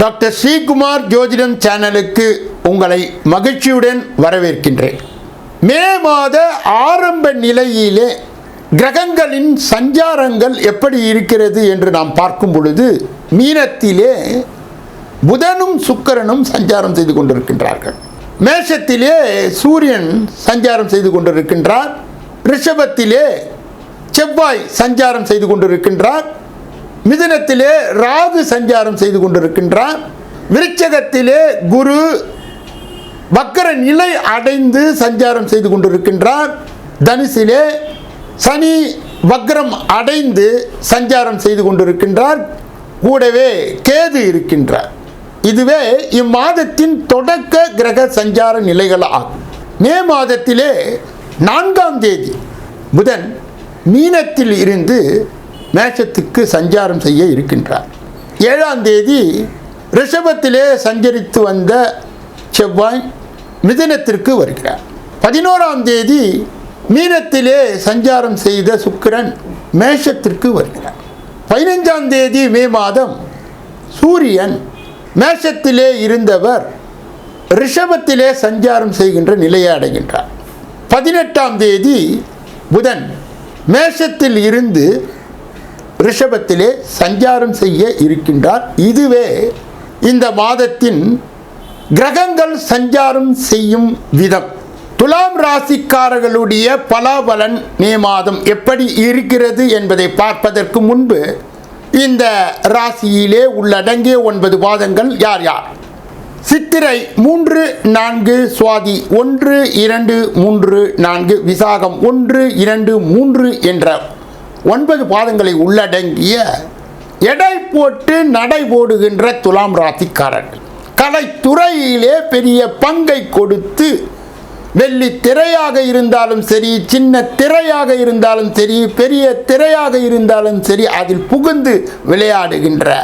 Doctor Sreekumar ஜோதிடம் சேனலுக்கு உங்களை மகிழ்ச்சியுடன் வரவேற்கின்றேன். மே மாத ஆரம்ப நிலையிலே கிரகங்களின் சஞ்சாரங்கள் எப்படி இருக்கிறது என்று நாம் பார்க்கும் பொழுது மீனத்திலே புதனும் சுக்கரனும் சஞ்சாரம் செய்து கொண்டிருக்கின்றார்கள். மேஷத்திலே சூரியன் சஞ்சாரம் செய்து கொண்டிருக்கின்றார். ரிஷபத்திலே செவ்வாய் சஞ்சாரம் செய்து கொண்டிருக்கின்றார். மிதுனத்திலே ராகு சஞ்சாரம் செய்து கொண்டிருக்கின்றார் விருச்சகத்திலே குரு வக்கர நிலை அடைந்து சஞ்சாரம் செய்து கொண்டிருக்கின்றார். தனுசிலே சனி வக்ரம் அடைந்து சஞ்சாரம் செய்து கொண்டிருக்கின்றார். கூடவே கேது இருக்கின்றார். இதுவே இம்மாதத்தின் தொடக்க கிரக சஞ்சார நிலைகள் ஆகும். மே மாதத்திலே நான்காம் தேதி புதன் மீனத்தில் இருந்து மேஷத்துக்கு சஞ்சாரம் செய்ய இருக்கின்றார். ஏழாம் தேதி ரிஷபத்திலே சஞ்சரித்து வந்த செவ்வாய் மிதனத்திற்கு வருகிறார். பதினோராம் தேதி மீனத்திலே சஞ்சாரம் செய்த சுக்கிரன் மேஷத்திற்கு வருகிறார். பதினைஞ்சாம் தேதி மே மாதம் சூரியன் மேஷத்திலே இருந்தவர் ரிஷபத்திலே சஞ்சாரம் செய்கின்ற நிலையை அடைகின்றார். பதினெட்டாம் தேதி புதன் மேஷத்தில் இருந்து ரிஷபத்திலே சஞ்சாரம் செய்ய இருக்கின்றார். இதுவே இந்த மாதத்தின் கிரகங்கள் சஞ்சாரம் செய்யும் விதம். துலாம் ராசிக்காரர்களுடைய பலாபலன் மே மாதம் எப்படி இருக்கிறது என்பதை பார்ப்பதற்கு முன்பு இந்த ராசியிலே உள்ளடங்கிய ஒன்பது பாதங்கள் யார் யார்? சித்திரை மூன்று நான்கு சுவாதி ஒன்று இரண்டு மூன்று நான்கு விசாகம் ஒன்று இரண்டு மூன்று என்ற ஒன்பது பாதங்களை உள்ளடங்கிய எடை போட்டு நடை போடுகின்ற துலாம் ராசிக்காரர்கள். கலைத்துறையிலே பெரிய பங்கை கொடுத்து வெள்ளி திரையாக இருந்தாலும் சரி சின்ன திரையாக இருந்தாலும் சரி பெரிய திரையாக இருந்தாலும் சரி அதில் புகுந்து விளையாடுகின்ற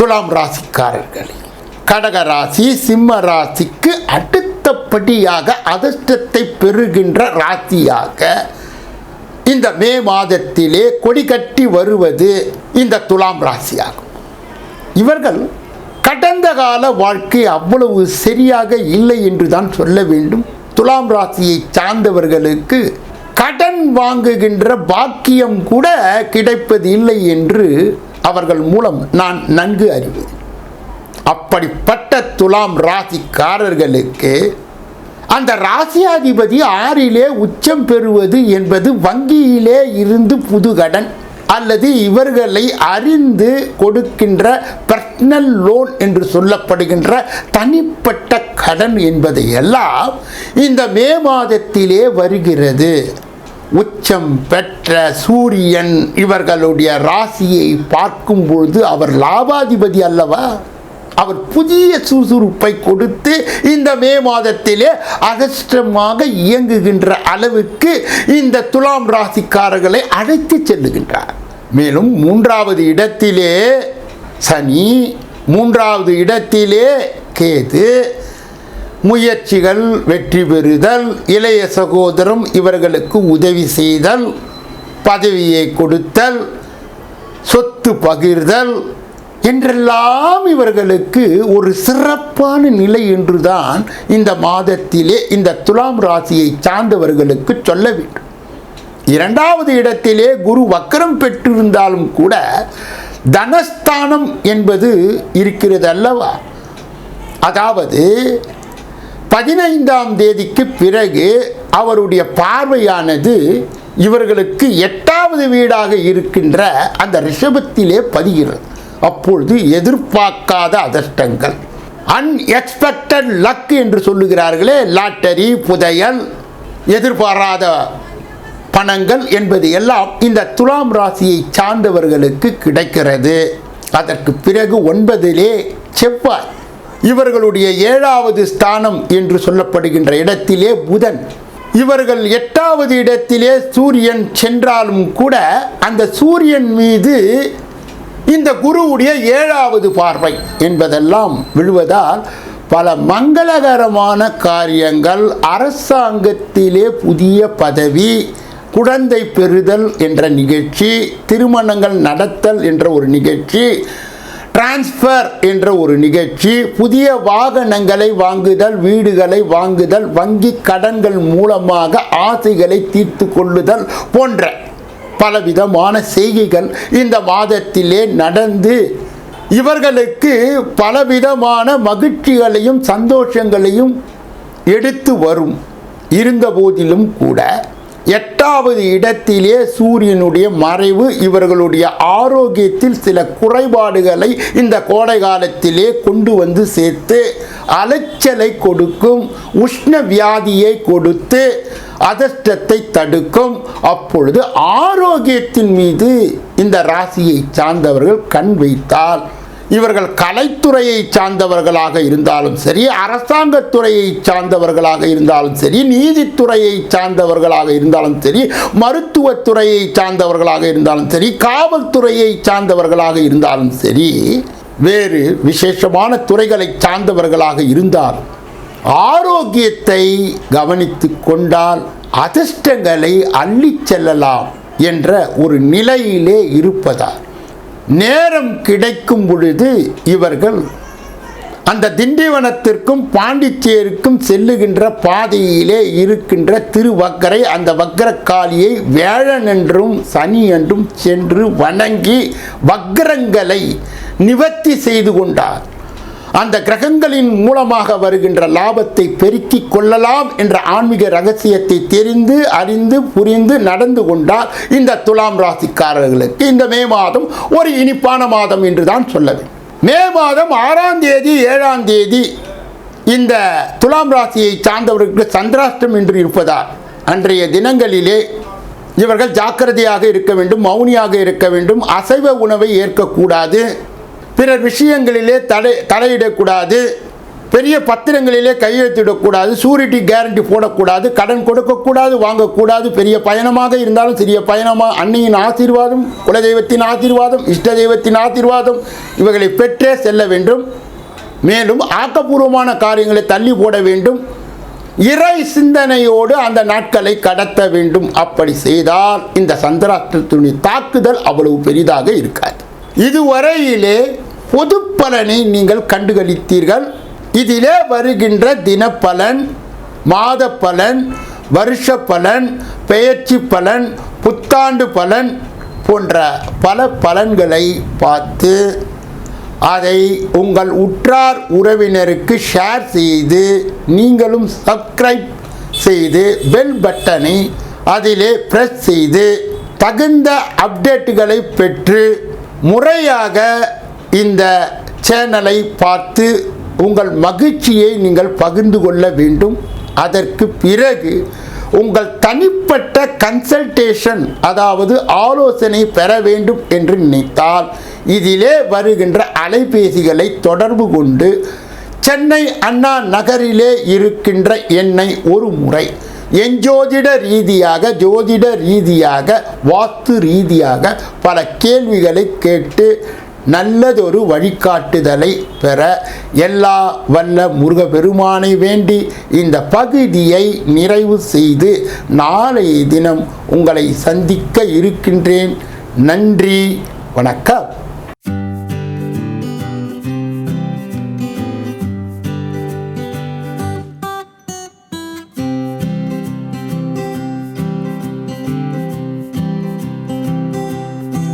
துலாம் ராசிக்காரர்கள். கடக ராசி சிம்ம ராசிக்கு அடுத்தபடியாக அதிர்ஷ்டத்தை பெறுகின்ற ராசியாக இந்த மே மாதத்திலே கொடி கட்டி வருவது இந்த துலாம் ராசியாகும். இவர்கள் கடந்த கால வாழ்க்கை அவ்வளவு சரியாக இல்லை என்று தான் சொல்ல வேண்டும். துலாம் ராசியை சார்ந்தவர்களுக்கு கடன் வாங்குகின்ற பாக்கியம் கூட கிடைப்பது இல்லை என்று அவர்கள் மூலம் நான் நன்கு அறிவேன். அப்படிப்பட்ட துலாம் ராசிக்காரர்களுக்கு அந்த ராசியாதிபதி ஆறிலே உச்சம் பெறுவது என்பது வங்கியிலே இருந்து புது கடன் அல்லது இவர்களை அறிந்து கொடுக்கின்ற பர்சனல் லோன் என்று சொல்லப்படுகின்ற தனிப்பட்ட கடன் என்பதை எல்லாம் இந்த மே மாதத்திலே வருகிறது. உச்சம் பெற்ற சூரியன் இவர்களுடைய ராசியை பார்க்கும்பொழுது அவர் லாபாதிபதி அல்லவா? அவர் புதிய சுறுசுறுப்பை கொடுத்து இந்த மே மாதத்திலே அதிர்ஷ்டமாக இயங்குகின்ற அளவுக்கு இந்த துலாம் ராசிக்காரர்களை அழைத்து செல்லுகின்றார். மேலும் மூன்றாவது இடத்திலே சனி மூன்றாவது இடத்திலே கேது முயற்சிகள் வெற்றி பெறுதல் இளைய சகோதரம் இவர்களுக்கு உதவி செய்தல் பதவியை கொடுத்தல் சொத்து பகிர்தல் என்றெல்லாம் இவர்களுக்கு ஒரு சிறப்பான நிலை என்றுதான் இந்த மாதத்திலே இந்த துலாம் ராசியை சார்ந்தவர்களுக்கு சொல்ல வேண்டும். இரண்டாவது இடத்திலே குரு வக்கரம் பெற்றிருந்தாலும் கூட தனஸ்தானம் என்பது இருக்கிறது அல்லவா அதாவது பதினைந்தாம் தேதிக்கு பிறகு அவருடைய பார்வையானது இவர்களுக்கு எட்டாவது வீடாக இருக்கின்ற அந்த ரிஷபத்திலே பதிகிறது. அப்பொழுது எதிர்பார்க்காத அதிர்ஷ்டங்கள். அன்எக்ஸ்பெக்டட் லக் என்று சொல்லுகிறார்களே லாட்டரி புதையல் எதிர்பாராத பணங்கள் என்பது எல்லாம் இந்த துலாம் ராசியை சார்ந்தவர்களுக்கு கிடைக்கிறது. அதற்கு பிறகு ஒன்பதிலே செவ்வாய். இவர்களுடைய ஏழாவது ஸ்தானம் என்று சொல்லப்படுகின்ற இடத்திலே புதன். இவர்கள் எட்டாவது இடத்திலே சூரியன் சென்றாலும் கூட அந்த சூரியன் மீது இந்த குருவுடைய ஏழாவது பார்வை என்பதெல்லாம் விழுவதால் பல மங்களகரமான காரியங்கள் அரசாங்கத்திலே புதிய பதவி குழந்தை பெறுதல் என்ற நிகழ்ச்சி திருமணங்கள் நடத்தல் என்ற ஒரு நிகழ்ச்சி டிரான்ஸ்ஃபர் என்ற ஒரு நிகழ்ச்சி புதிய வாகனங்களை வாங்குதல் வீடுகளை வாங்குதல் வங்கி கடன்கள் மூலமாக ஆசைகளை தீர்த்து கொள்ளுதல் போன்ற பலவிதமான செய்கைகள் இந்த மாதத்திலே நடந்து இவர்களுக்கு பலவிதமான மகிழ்ச்சிகளையும் சந்தோஷங்களையும் எடுத்து வரும். இருந்த போதிலும் கூட எட்டாவது இடத்திலே சூரியனுடைய மறைவு இவர்களுடைய ஆரோக்கியத்தில் சில குறைபாடுகளை இந்த கோடை காலத்திலே கொண்டு வந்து சேர்த்து அலைச்சலை கொடுக்கும் உஷ்ண வியாதியை கொடுத்து அதிர்ஷ்டத்தை தடுக்கும். அப்பொழுது ஆரோக்கியத்தின் மீது இந்த ராசியை சார்ந்தவர்கள் கண் வைத்தால் இவர்கள் கலைத்துறையை சார்ந்தவர்களாக இருந்தாலும் சரி அரசாங்கத்துறையை சார்ந்தவர்களாக இருந்தாலும் சரி நீதித்துறையை சார்ந்தவர்களாக இருந்தாலும் சரி மருத்துவத்துறையை சார்ந்தவர்களாக இருந்தாலும் சரி காவல்துறையை சார்ந்தவர்களாக இருந்தாலும் சரி வேறு விசேஷமான துறைகளை சார்ந்தவர்களாக இருந்தால் ஆரோக்கியத்தை கவனித்து கொண்டால் அதிர்ஷ்டங்களை அள்ளிச் செல்லலாம் என்ற ஒரு நிலையிலே இருப்பதால். நேரம் கிடைக்கும் பொழுது இவர்கள் அந்த திண்டிவனத்திற்கும் பாண்டிச்சேரிக்கும் செல்லுகின்ற பாதையிலே இருக்கின்ற திருவக்கரை அந்த வக்கரக்காளியை வேழன் என்றும் சனி என்றும் சென்று வணங்கி வக்கரங்களை நிவர்த்தி செய்து கொண்டார். அந்த கிரகங்களின் மூலமாக வருகின்ற லாபத்தை பெருக்கிக் கொள்ளலாம் என்ற ஆன்மீக ரகசியத்தை தெரிந்து அறிந்து புரிந்து நடந்து கொண்டால் இந்த துலாம் ராசிக்காரர்களுக்கு இந்த மே மாதம் ஒரு இனிப்பான மாதம் என்று தான் சொல்ல வேண்டும். மே மாதம் ஆறாம் தேதி ஏழாம் தேதி இந்த துலாம் ராசியை சார்ந்தவர்களுக்கு சந்திராஷ்டம் என்று இருப்பதால் அன்றைய தினங்களிலே இவர்கள் ஜாக்கிரதையாக இருக்க வேண்டும் மௌனியாக இருக்க வேண்டும் அசைவ உணவை ஏற்கக்கூடாது. பிறர் விஷயங்களிலே தடை தலையிடக்கூடாது பெரிய பத்திரங்களிலே கையெழுத்திடக்கூடாது. சூரிட்டி கேரண்டி போடக்கூடாது. கடன் கொடுக்கக்கூடாது வாங்கக்கூடாது. பெரிய பயணமாக இருந்தாலும் சிறிய பயணமாக அன்னையின் ஆசீர்வாதம் குலதெய்வத்தின் ஆசீர்வாதம் இஷ்ட தெய்வத்தின் ஆசீர்வாதம் இவைகளை பெற்றே செல்ல வேண்டும். மேலும் ஆக்கப்பூர்வமான காரியங்களை தள்ளி போட வேண்டும். இறை சிந்தனையோடு அந்த நாட்களை கடத்த வேண்டும். அப்படி செய்தால் இந்த சந்திராஷ்டத்தினுடைய தாக்குதல் அவ்வளவு பெரிதாக இருக்காது. இதுவரையிலே பொது பலனை நீங்கள் கண்டுகளித்தீர்கள். இதிலே வருகின்ற தினப்பலன் மாத பலன் வருஷ பலன் பெயர்ச்சி பலன் புத்தாண்டு பலன் போன்ற பல பலன்களை பார்த்து அதை உங்கள் உற்றார் உறவினருக்கு ஷேர் செய்து நீங்களும் சப்ஸ்கிரைப் செய்து பெல் பட்டனை அதிலே ப்ரெஸ் செய்து தகுந்த அப்டேட்டுகளை பெற்று முறையாக இந்த சேனலை பார்த்து உங்கள் மகிழ்ச்சியை நீங்கள் பகிர்ந்து கொள்ள வேண்டும். அதற்கு பிறகு உங்கள் தனிப்பட்ட கன்சல்டேஷன் அதாவது ஆலோசனை பெற வேண்டும் என்று நினைத்தால் இதிலே வருகின்ற அலைபேசிகளை தொடர்பு கொண்டு சென்னை அண்ணா நகரிலே இருக்கின்ற என்னை ஒரு முறை எஞ்சோதிட ரீதியாக ஜோதிட ரீதியாக வாஸ்து ரீதியாக பல கேள்விகளை கேட்டு நல்லதொரு வழிகாட்டுதலை பெற எல்லா வல்ல முருகப்பெருமானை வேண்டி இந்த பகுதியை நிறைவு செய்து நாளைய தினம் உங்களை சந்திக்க இருக்கின்றேன். நன்றி. வணக்கம்.